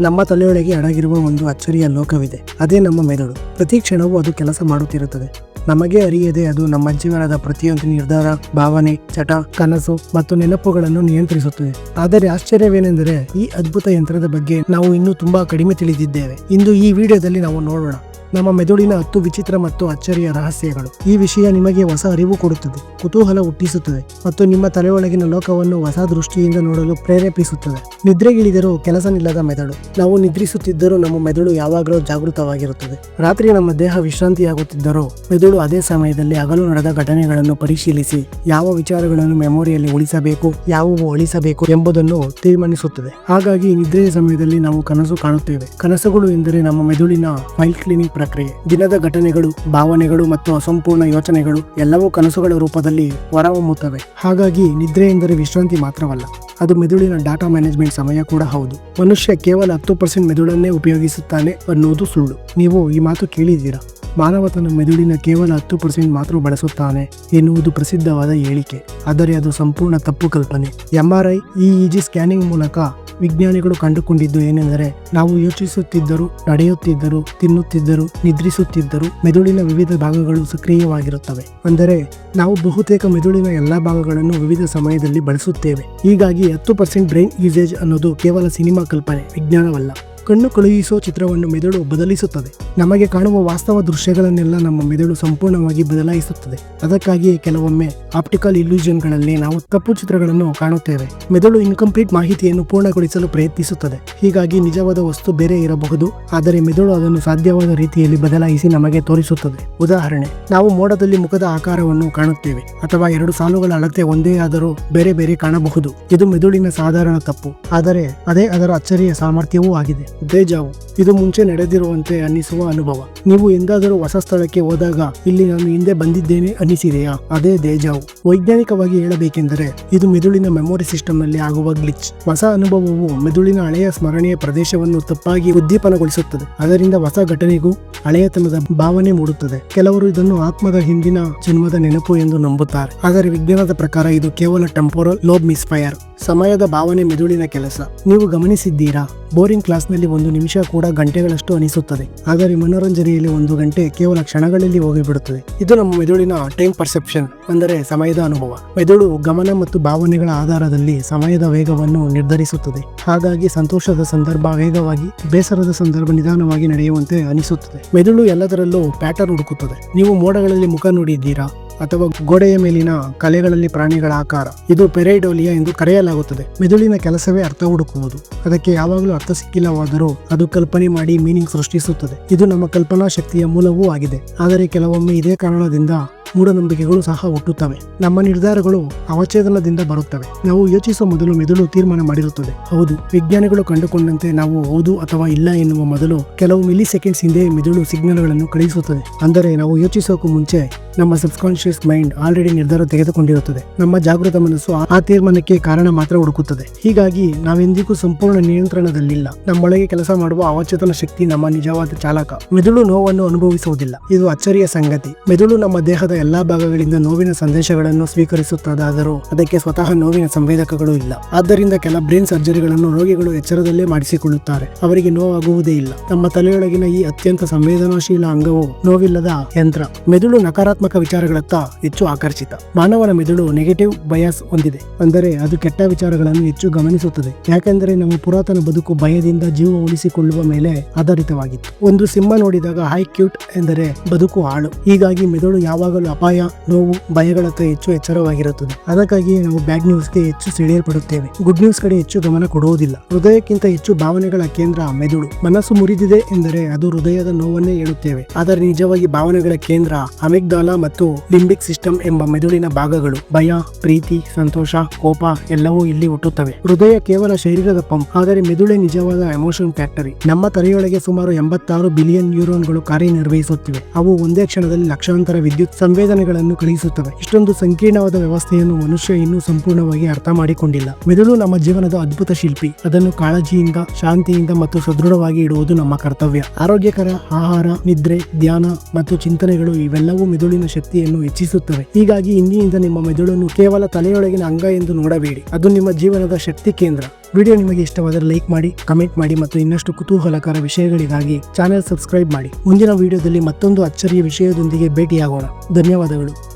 ನಮ್ಮ ತಲೆಯೊಳಗೆ ಅಡಗಿರುವ ಒಂದು ಅಚ್ಚರಿಯ ಲೋಕವಿದೆ. ಅದೇ ನಮ್ಮ ಮೆದುಳು. ಪ್ರತಿ ಕ್ಷಣವೂ ಅದು ಕೆಲಸ ಮಾಡುತ್ತಿರುತ್ತದೆ. ನಮಗೆ ಅರಿಯದೆ ಅದು ನಮ್ಮ ಜೀವನದ ಪ್ರತಿಯೊಂದು ನಿರ್ಧಾರ, ಭಾವನೆ, ಚಟ, ಕನಸು ಮತ್ತು ನೆನಪುಗಳನ್ನು ನಿಯಂತ್ರಿಸುತ್ತದೆ. ಆದರೆ ಆಶ್ಚರ್ಯವೇನೆಂದರೆ ಈ ಅದ್ಭುತ ಯಂತ್ರದ ಬಗ್ಗೆ ನಾವು ಇನ್ನೂ ತುಂಬಾ ಕಡಿಮೆ ತಿಳಿದಿದ್ದೇವೆ. ಇಂದು ಈ ವಿಡಿಯೋದಲ್ಲಿ ನಾವು ನೋಡೋಣ. ನಮ್ಮ ಮೆದುಳಿನ ಹತ್ತು ವಿಚಿತ್ರ ಮತ್ತು ಅಚ್ಚರಿಯ ರಹಸ್ಯಗಳು. ಈ ವಿಷಯ ನಿಮಗೆ ಹೊಸ ಅರಿವು ಕೊಡುತ್ತದೆ, ಕುತೂಹಲ ಹುಟ್ಟಿಸುತ್ತದೆ ಮತ್ತು ನಿಮ್ಮ ತಲೆಯೊಳಗಿನ ಲೋಕವನ್ನು ಹೊಸ ದೃಷ್ಟಿಯಿಂದ ನೋಡಲು ಪ್ರೇರೇಪಿಸುತ್ತದೆ. ನಿದ್ರೆಗಿಳಿದರೂ ಕೆಲಸ ನಿಲ್ಲದ ಮೆದುಳು. ನಾವು ನಿದ್ರಿಸುತ್ತಿದ್ದರೂ ನಮ್ಮ ಮೆದುಳು ಯಾವಾಗಲೂ ಜಾಗೃತವಾಗಿರುತ್ತದೆ. ರಾತ್ರಿ ನಮ್ಮ ದೇಹ ವಿಶ್ರಾಂತಿಯಾಗುತ್ತಿದ್ದರೂ ಮೆದುಳು ಅದೇ ಸಮಯದಲ್ಲಿ ಹಗಲು ನಡೆದ ಘಟನೆಗಳನ್ನು ಪರಿಶೀಲಿಸಿ, ಯಾವ ವಿಚಾರಗಳನ್ನು ಮೆಮೊರಿಯಲ್ಲಿ ಉಳಿಸಬೇಕು, ಯಾವುವು ಉಳಿಸಬೇಕು ಎಂಬುದನ್ನು ತೀರ್ಮಾನಿಸುತ್ತದೆ. ಹಾಗಾಗಿ ನಿದ್ರೆಯ ಸಮಯದಲ್ಲಿ ನಾವು ಕನಸು ಕಾಣುತ್ತೇವೆ. ಕನಸುಗಳು ಎಂದರೆ ನಮ್ಮ ಮೆದುಳಿನ ಫೈಲ್ ಕ್ಲೀನಿಂಗ್ ಪ್ರಕ್ರಿಯೆ. ದಿನದ ಘಟನೆಗಳು, ಭಾವನೆಗಳು ಮತ್ತು ಅಸಂಪೂರ್ಣ ಯೋಚನೆಗಳು ಎಲ್ಲವೂ ಕನಸುಗಳ ರೂಪದಲ್ಲಿ ಹೊರಹೊಮ್ಮುತ್ತವೆ. ಹಾಗಾಗಿ ನಿದ್ರೆ ಎಂದರೆ ವಿಶ್ರಾಂತಿ ಮಾತ್ರವಲ್ಲ, ಅದು ಮೆದುಳಿನ ಡಾಟಾ ಮ್ಯಾನೇಜ್ಮೆಂಟ್ ಸಮಯ ಕೂಡ ಹೌದು. ಮನುಷ್ಯ ಕೇವಲ ಹತ್ತು ಪರ್ಸೆಂಟ್ ಮೆದುಳನ್ನೇ ಉಪಯೋಗಿಸುತ್ತಾನೆ ಅನ್ನುವುದು ಸುಳ್ಳು. ನೀವು ಈ ಮಾತು ಕೇಳಿದ್ದೀರಾ? ಮಾನವ ತನ್ನ ಮೆದುಳಿನ ಕೇವಲ ಹತ್ತು ಪರ್ಸೆಂಟ್ ಮಾತ್ರ ಬಳಸುತ್ತಾನೆ ಎನ್ನುವುದು ಪ್ರಸಿದ್ಧವಾದ ಹೇಳಿಕೆ. ಆದರೆ ಅದು ಸಂಪೂರ್ಣ ತಪ್ಪು ಕಲ್ಪನೆ. ಎಂಆರ್ಐ ಇಇಜಿ ಸ್ಕ್ಯಾನಿಂಗ್ ಮೂಲಕ ವಿಜ್ಞಾನಿಗಳು ಕಂಡುಕೊಂಡಿದ್ದು ಏನೆಂದರೆ ನಾವು ಯೋಚಿಸುತ್ತಿದ್ದರೂ, ನಡೆಯುತ್ತಿದ್ದರು, ತಿನ್ನುತ್ತಿದ್ದರು, ನಿದ್ರಿಸುತ್ತಿದ್ದರು ಮೆದುಳಿನ ವಿವಿಧ ಭಾಗಗಳು ಸಕ್ರಿಯವಾಗಿರುತ್ತವೆ. ಅಂದರೆ ನಾವು ಬಹುತೇಕ ಮೆದುಳಿನ ಎಲ್ಲಾ ಭಾಗಗಳನ್ನು ವಿವಿಧ ಸಮಯದಲ್ಲಿ ಬಳಸುತ್ತೇವೆ. ಹೀಗಾಗಿ ಹತ್ತು ಪರ್ಸೆಂಟ್ ಬ್ರೈನ್ ಯೂಸೇಜ್ ಅನ್ನೋದು ಕೇವಲ ಸಿನಿಮಾ ಕಲ್ಪನೆ, ವಿಜ್ಞಾನವಲ್ಲ. ಕಣ್ಣು ಕಳುಹಿಸುವ ಚಿತ್ರವನ್ನು ಮೆದುಳು ಬದಲಿಸುತ್ತದೆ. ನಮಗೆ ಕಾಣುವ ವಾಸ್ತವ ದೃಶ್ಯಗಳನ್ನೆಲ್ಲ ನಮ್ಮ ಮೆದುಳು ಸಂಪೂರ್ಣವಾಗಿ ಬದಲಾಯಿಸುತ್ತದೆ. ಅದಕ್ಕಾಗಿಯೇ ಕೆಲವೊಮ್ಮೆ ಆಪ್ಟಿಕಲ್ ಇಲ್ಯೂಷನ್ಗಳಲ್ಲಿ ನಾವು ತಪ್ಪು ಚಿತ್ರಗಳನ್ನು ಕಾಣುತ್ತೇವೆ. ಮೆದುಳು ಇನ್ಕಂಪ್ಲೀಟ್ ಮಾಹಿತಿಯನ್ನು ಪೂರ್ಣಗೊಳಿಸಲು ಪ್ರಯತ್ನಿಸುತ್ತದೆ. ಹೀಗಾಗಿ ನಿಜವಾದ ವಸ್ತು ಬೇರೆ ಇರಬಹುದು, ಆದರೆ ಮೆದುಳು ಅದನ್ನು ಸಾಧ್ಯವಾದ ರೀತಿಯಲ್ಲಿ ಬದಲಾಯಿಸಿ ನಮಗೆ ತೋರಿಸುತ್ತದೆ. ಉದಾಹರಣೆ, ನಾವು ಮೋಡದಲ್ಲಿ ಮುಖದ ಆಕಾರವನ್ನು ಕಾಣುತ್ತೇವೆ, ಅಥವಾ ಎರಡು ಸಾಲುಗಳ ಅಳತೆ ಒಂದೇ ಆದರೂ ಬೇರೆ ಬೇರೆ ಕಾಣಬಹುದು. ಇದು ಮೆದುಳಿನ ಸಾಧಾರಣ ತಪ್ಪು, ಆದರೆ ಅದೇ ಅದರ ಅಚ್ಚರಿಯ ಸಾಮರ್ಥ್ಯವೂ ಆಗಿದೆ. ದೇಜಾವು. ಇದು ಮುಂಚೆ ನಡೆದಿರುವಂತೆ ಅನ್ನಿಸುವ ಅನುಭವ. ನೀವು ಎಂದಾದರೂ ಹೊಸ ಸ್ಥಳಕ್ಕೆ ಹೋದಾಗ ಇಲ್ಲಿ ನಾನು ಹಿಂದೆ ಬಂದಿದ್ದೇನೆ ಅನಿಸಿದೆಯಾ ಅದೇ ದೇಜಾವು. ವೈಜ್ಞಾನಿಕವಾಗಿ ಹೇಳಬೇಕೆಂದರೆ ಇದು ಮೆದುಳಿನ ಮೆಮೊರಿ ಸಿಸ್ಟಮ್ನಲ್ಲಿ ಆಗುವ ಗ್ಲಿಚ್. ಹೊಸ ಅನುಭವವು ಮೆದುಳಿನ ಹಳೆಯ ಸ್ಮರಣೆಯ ಪ್ರದೇಶವನ್ನು ತಪ್ಪಾಗಿ ಉದ್ದೀಪನಗೊಳಿಸುತ್ತದೆ. ಅದರಿಂದ ಹೊಸ ಘಟನೆಗೂ ಹಳೆಯತನದ ಭಾವನೆ ಮೂಡುತ್ತದೆ. ಕೆಲವರು ಇದನ್ನು ಆತ್ಮದ ಹಿಂದಿನ ಜನ್ಮದ ನೆನಪು ಎಂದು ನಂಬುತ್ತಾರೆ. ಆದರೆ ವಿಜ್ಞಾನದ ಪ್ರಕಾರ ಇದು ಕೇವಲ ಟೆಂಪೋರಲ್ ಲೋಬ್ ಮಿಸ್ಫೈರ್ ಸಮಯದ ಭಾವನೆ ಮೆದುಳಿನ ಕೆಲಸ. ನೀವು ಗಮನಿಸಿದ್ದೀರಾ? ಬೋರಿಂಗ್ ಕ್ಲಾಸ್ನಲ್ಲಿ ಒಂದು ನಿಮಿಷ ಕೂಡ ಗಂಟೆಗಳಷ್ಟು ಅನಿಸುತ್ತದೆ. ಆದರೆ ಮನೋರಂಜನೆಯಲ್ಲಿ ಒಂದು ಗಂಟೆ ಕೇವಲ ಕ್ಷಣಗಳಲ್ಲಿ ಹೋಗಿಬಿಡುತ್ತದೆ. ಇದು ನಮ್ಮ ಮೆದುಳಿನ ಟೈಮ್ ಪರ್ಸೆಪ್ಷನ್, ಅಂದರೆ ಸಮಯದ ಅನುಭವ. ಮೆದುಳು ಗಮನ ಮತ್ತು ಭಾವನೆಗಳ ಆಧಾರದಲ್ಲಿ ಸಮಯದ ವೇಗವನ್ನು ನಿರ್ಧರಿಸುತ್ತದೆ. ಹಾಗಾಗಿ ಸಂತೋಷದ ಸಂದರ್ಭ ವೇಗವಾಗಿ, ಬೇಸರದ ಸಂದರ್ಭ ನಿಧಾನವಾಗಿ ನಡೆಯುವಂತೆ ಅನಿಸುತ್ತದೆ. ಮೆದುಳು ಎಲ್ಲದರಲ್ಲೂ ಪ್ಯಾಟರ್ನ್ ಹುಡುಕುತ್ತದೆ. ನೀವು ಮೋಡಗಳಲ್ಲಿ ಮುಖ ನೋಡಿದ್ದೀರಾ? ಅಥವಾ ಗೋಡೆಯ ಮೇಲಿನ ಕಲೆಗಳಲ್ಲಿ ಪ್ರಾಣಿಗಳ ಆಕಾರ. ಇದು ಪೆರೈಡೋಲಿಯಾ ಎಂದು ಕರೆಯಲಾಗುತ್ತದೆ. ಮೆದುಳಿನ ಕೆಲಸವೇ ಅರ್ಥ ಹುಡುಕುವುದು. ಅದಕ್ಕೆ ಯಾವಾಗಲೂ ಅರ್ಥ ಸಿಕ್ಕಿಲ್ಲವಾದರೂ ಅದು ಕಲ್ಪನೆ ಮಾಡಿ ಮೀನಿಂಗ್ ಸೃಷ್ಟಿಸುತ್ತದೆ. ಇದು ನಮ್ಮ ಕಲ್ಪನಾ ಶಕ್ತಿಯ ಮೂಲವೂ ಆಗಿದೆ. ಆದರೆ ಕೆಲವೊಮ್ಮೆ ಇದೇ ಕಾರಣದಿಂದ ಮೂಢನಂಬಿಕೆಗಳು ಸಹ ಹುಟ್ಟುತ್ತವೆ. ನಮ್ಮ ನಿರ್ಧಾರಗಳು ಅವಚೇತನದಿಂದ ಬರುತ್ತವೆ. ನಾವು ಯೋಚಿಸುವ ಮೊದಲು ಮೆದುಳು ತೀರ್ಮಾನ ಮಾಡಿರುತ್ತದೆ. ಹೌದು, ವಿಜ್ಞಾನಿಗಳು ಕಂಡುಕೊಂಡಂತೆ ನಾವು ಹೌದು ಅಥವಾ ಇಲ್ಲ ಎನ್ನುವ ಮೊದಲು ಕೆಲವು ಮಿಲಿ ಸೆಕೆಂಡ್ಸ್ ಹಿಂದೆ ಮೆದುಳು ಸಿಗ್ನಲ್ಗಳನ್ನು ಕಳುಹಿಸುತ್ತದೆ. ಅಂದರೆ ನಾವು ಯೋಚಿಸೋಕು ಮುಂಚೆ ನಮ್ಮ ಸಬ್ಕಾನ್ಶಿಯಸ್ ಮೈಂಡ್ ಆಲ್ರೆಡಿ ನಿರ್ಧಾರ ತೆಗೆದುಕೊಂಡಿರುತ್ತದೆ. ನಮ್ಮ ಜಾಗೃತ ಮನಸ್ಸು ಆ ತೀರ್ಮಾನಕ್ಕೆ ಕಾರಣ ಮಾತ್ರ ಹುಡುಕುತ್ತದೆ. ಹೀಗಾಗಿ ನಾವೆಂದಿಗೂ ಸಂಪೂರ್ಣ ನಿಯಂತ್ರಣದಲ್ಲಿಲ್ಲ. ನಮ್ಮೊಳಗೆ ಕೆಲಸ ಮಾಡುವ ಅವಚೇತನ ಶಕ್ತಿ ನಮ್ಮ ನಿಜವಾದ ಚಾಲಕ. ಮೆದುಳು ನೋವನ್ನು ಅನುಭವಿಸುವುದಿಲ್ಲ. ಇದು ಅಚ್ಚರಿಯ ಸಂಗತಿ. ಮೆದುಳು ನಮ್ಮ ದೇಹದ ಎಲ್ಲಾ ಭಾಗಗಳಿಂದ ನೋವಿನ ಸಂದೇಶಗಳನ್ನು ಸ್ವೀಕರಿಸುತ್ತದಾದರೂ ಅದಕ್ಕೆ ಸ್ವತಃ ನೋವಿನ ಸಂವೇದಕಗಳು ಇಲ್ಲ. ಆದ್ದರಿಂದ ಕೆಲ ಬ್ರೈನ್ ಸರ್ಜರಿಗಳನ್ನು ರೋಗಿಗಳು ಎಚ್ಚರದಲ್ಲೇ ಮಾಡಿಸಿಕೊಳ್ಳುತ್ತಾರೆ. ಅವರಿಗೆ ನೋವಾಗುವುದೇ ಇಲ್ಲ. ನಮ್ಮ ತಲೆಯೊಳಗಿನ ಈ ಅತ್ಯಂತ ಸಂವೇದನಾಶೀಲ ಅಂಗವು ನೋವಿಲ್ಲದ ಯಂತ್ರ. ಮೆದುಳು ನಕಾರಾತ್ಮಕ ವಿಚಾರಗಳತ್ತ ಹೆಚ್ಚು ಆಕರ್ಷಿತ. ಮಾನವನ ಮೆದುಳು ನೆಗೆಟಿವ್ ಬಯಾಸ್ ಹೊಂದಿದೆ. ಅಂದರೆ ಅದು ಕೆಟ್ಟ ವಿಚಾರಗಳನ್ನು ಹೆಚ್ಚು ಗಮನಿಸುತ್ತದೆ. ಯಾಕೆಂದರೆ ನಮ್ಮ ಪುರಾತನ ಬದುಕು ಭಯದಿಂದ ಜೀವ ಉಳಿಸಿಕೊಳ್ಳುವ ಮೇಲೆ ಆಧಾರಿತವಾಗಿತ್ತು. ಒಂದು ಸಿಂಹ ನೋಡಿದಾಗ ಹೈ ಕ್ಯೂಟ್ ಎಂದರೆ ಬದುಕು ಹಾಳು. ಹೀಗಾಗಿ ಮೆದುಳು ಯಾವಾಗಲೂ ಅಪಾಯ, ನೋವು, ಭಯಗಳತ್ತ ಹೆಚ್ಚು ಎಚ್ಚರವಾಗಿರುತ್ತದೆ. ಅದಕ್ಕಾಗಿ ನಾವು ಬ್ಯಾಡ್ ನ್ಯೂಸ್ಗೆ ಹೆಚ್ಚು ಸೆಳೆಯಲ್ಪಡುತ್ತೇವೆ. ಗುಡ್ ನ್ಯೂಸ್ ಕಡೆ ಹೆಚ್ಚು ಗಮನ ಕೊಡುವುದಿಲ್ಲ. ಹೃದಯಕ್ಕಿಂತ ಹೆಚ್ಚು ಭಾವನೆಗಳ ಕೇಂದ್ರ ಮೆದುಳು. ಮನಸ್ಸು ಮುರಿದಿದೆ ಎಂದರೆ ಅದು ಹೃದಯದ ನೋವನ್ನೇ ಹೇಳುತ್ತೇವೆ. ಆದರೆ ನಿಜವಾಗಿ ಭಾವನೆಗಳ ಕೇಂದ್ರ ಅಮೆಗ್ದಾಲ ಮತ್ತು ಲಿಂಬಿಕ್ ಸಿಸ್ಟಮ್ ಎಂಬ ಮೆದುಳಿನ ಭಾಗಗಳು. ಭಯ, ಪ್ರೀತಿ, ಸಂತೋಷ, ಕೋಪ ಎಲ್ಲವೂ ಇಲ್ಲಿ ಹುಟ್ಟುತ್ತವೆ. ಹೃದಯ ಕೇವಲ ಶರೀರದ ಪಂಪ್, ಆದರೆ ಮೆದುಳೇ ನಿಜವಾದ ಎಮೋಷನ್ ಫ್ಯಾಕ್ಟರಿ. ನಮ್ಮ ತಲೆಯೊಳಗೆ ಸುಮಾರು ಎಂಬತ್ತಾರು ಬಿಲಿಯನ್ ನ್ಯೂರೋನ್ಗಳು ಕಾರ್ಯನಿರ್ವಹಿಸುತ್ತಿವೆ. ಅವು ಒಂದೇ ಕ್ಷಣದಲ್ಲಿ ಲಕ್ಷಾಂತರ ವಿದ್ಯುತ್ ಸಂವೇದನೆಗಳನ್ನು ಕಳುಹಿಸುತ್ತವೆ. ಇಷ್ಟೊಂದು ಸಂಕೀರ್ಣವಾದ ವ್ಯವಸ್ಥೆಯನ್ನು ಮನುಷ್ಯ ಇನ್ನೂ ಸಂಪೂರ್ಣವಾಗಿ ಅರ್ಥ ಮಾಡಿಕೊಂಡಿಲ್ಲ. ಮೆದುಳು ನಮ್ಮ ಜೀವನದ ಅದ್ಭುತ ಶಿಲ್ಪಿ. ಅದನ್ನು ಕಾಳಜಿಯಿಂದ, ಶಾಂತಿಯಿಂದ ಮತ್ತು ಸದೃಢವಾಗಿ ಇಡುವುದು ನಮ್ಮ ಕರ್ತವ್ಯ. ಆರೋಗ್ಯಕರ ಆಹಾರ, ನಿದ್ರೆ, ಧ್ಯಾನ ಮತ್ತು ಚಿಂತನೆಗಳು ಇವೆಲ್ಲವೂ ಮೆದುಳಿನ ಶಕ್ತಿಯನ್ನು ಹೆಚ್ಚಿಸುತ್ತವೆ. ಹೀಗಾಗಿ ಇಂದಿನಿಂದ ನಿಮ್ಮ ಮೆದುಳನ್ನು ಕೇವಲ ತಲೆಯೊಳಗಿನ ಅಂಗ ಎಂದು ನೋಡಬೇಡಿ. ಅದು ನಿಮ್ಮ ಜೀವನದ ಶಕ್ತಿ ಕೇಂದ್ರ. ವಿಡಿಯೋ ನಿಮಗೆ ಇಷ್ಟವಾದರೆ ಲೈಕ್ ಮಾಡಿ, ಕಮೆಂಟ್ ಮಾಡಿ ಮತ್ತು ಇನ್ನಷ್ಟು ಕುತೂಹಲಕರ ವಿಷಯಗಳಿಗಾಗಿ ಚಾನೆಲ್ ಸಬ್ಸ್ಕ್ರೈಬ್ ಮಾಡಿ. ಮುಂದಿನ ವಿಡಿಯೋದಲ್ಲಿ ಮತ್ತೊಂದು ಅಚ್ಚರಿಯ ವಿಷಯದೊಂದಿಗೆ ಭೇಟಿಯಾಗೋಣ. ಧನ್ಯವಾದಗಳು.